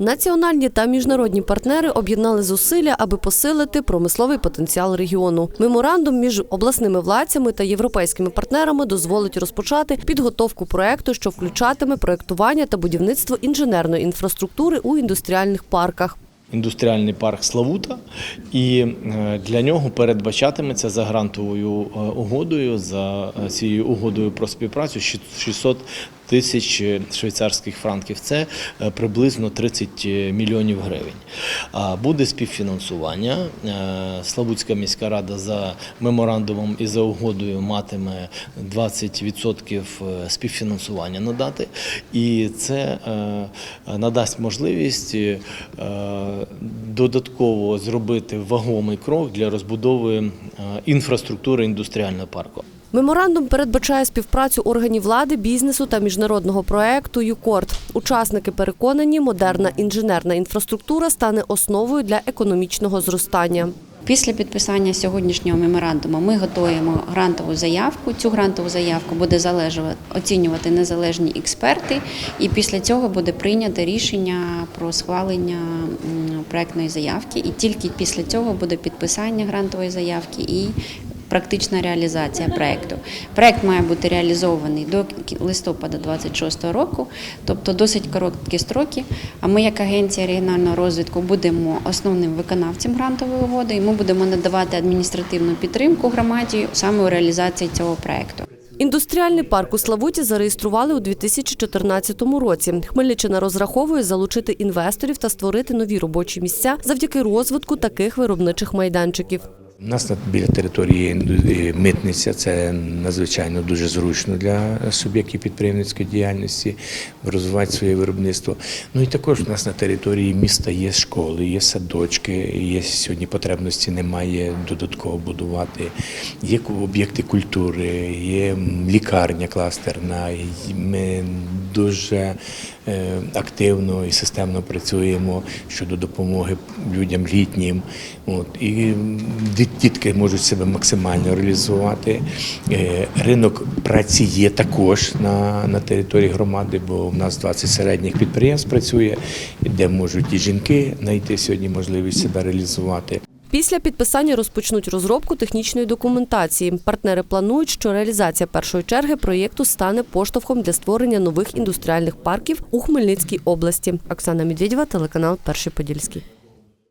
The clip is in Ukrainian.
Національні та міжнародні партнери об'єднали зусилля, аби посилити промисловий потенціал регіону. Меморандум між обласними владцями та європейськими партнерами дозволить розпочати підготовку проекту, що включатиме проектування та будівництво інженерної інфраструктури у індустріальних парках. Індустріальний парк Славута, і е, для нього передбачатиметься за грантовою е, угодою, за е, цією угодою про співпрацю щ- 600 тисяч швейцарських франків. Це приблизно 30 мільйонів гривень. Буде співфінансування. Е, Славутська міська рада за меморандумом і за угодою матиме 20% співфінансування надати, і це е, надасть можливість е, додатково зробити вагомий крок для розбудови е, інфраструктури індустріального парку. Меморандум передбачає співпрацю органів влади, бізнесу та міжнародного проекту ЮКОРД. Учасники переконані, модерна інженерна інфраструктура стане основою для економічного зростання. Після підписання сьогоднішнього меморандуму ми готуємо грантову заявку. Цю грантову заявку буде оцінювати незалежні експерти, і після цього буде прийнято рішення про схвалення проектної заявки. І тільки після цього буде підписання грантової заявки і практична реалізація проекту. Проект має бути реалізований до листопада 26 року, тобто досить короткі строки. А ми, як агенція регіонального розвитку, будемо основним виконавцем грантової угоди, і ми будемо надавати адміністративну підтримку громаді саме у реалізації цього проекту. Індустріальний парк у Славуті зареєстрували у 2014 році. Хмельниччина розраховує залучити інвесторів та створити нові робочі місця завдяки розвитку таких виробничих майданчиків. У нас біля території е, митниця це надзвичайно дуже зручно для суб'єктів підприємницької діяльності розвивати своє виробництво. Ну і також у нас на території міста є школи, є садочки, є сьогодні потребності немає додатково будувати. Є об'єкти культури, є лікарня кластерна. Ми дуже е, активно і системно працюємо щодо допомоги людям літнім. От, і дітки можуть себе максимально реалізувати. Е, Ринок праці є також на, на території громади, бо в нас 20 середніх підприємств працює, де можуть і жінки знайти сьогодні можливість себе реалізувати. Після підписання розпочнуть розробку технічної документації. Партнери планують, що реалізація першої черги проєкту стане поштовхом для створення нових індустріальних парків у Хмельницькій області. Оксана Медведєва, телеканал Перший Подільський.